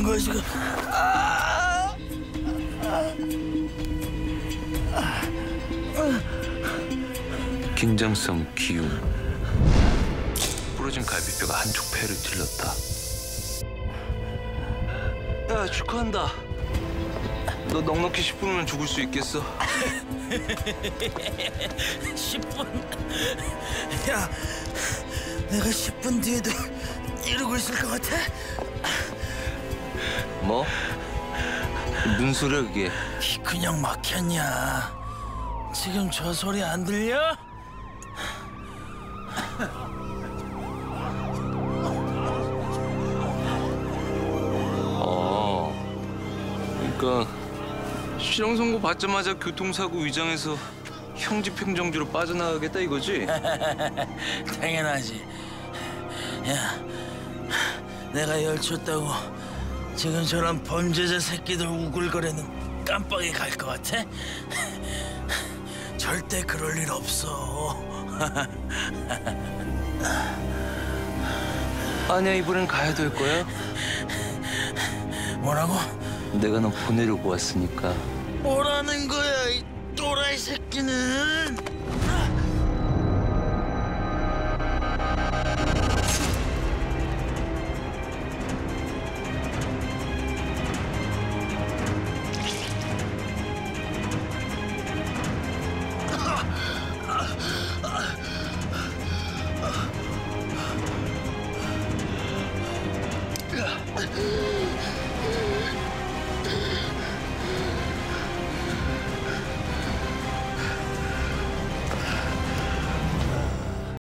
하는 거야 지금? 아! 긴장성 기움 부러진 갈비뼈가 한쪽 폐를 찔렀다 야 축하한다 너 넉넉히 10분이면 죽을 수 있겠어 10분. 야, 내가 10분 뒤에도 이러고 있을 것 같아? 뭐? 무슨 소리야 그게 이 그냥 막혔냐? 지금 저 소리 안 들려? 어 그러니까 실형 선고 받자마자 교통사고 위장해서 형집행정지로 빠져나가겠다 이거지? 당연하지. 야, 내가 열쳤다고 지금 저런 범죄자 새끼들 우글거리는 깜빡이 갈 것 같아? 절대 그럴 일 없어. 아니야 이번엔 가야 될 거야 뭐라고? 내가 너 보내려고 왔으니까 뭐라는 거야, 이 또라이 새끼는?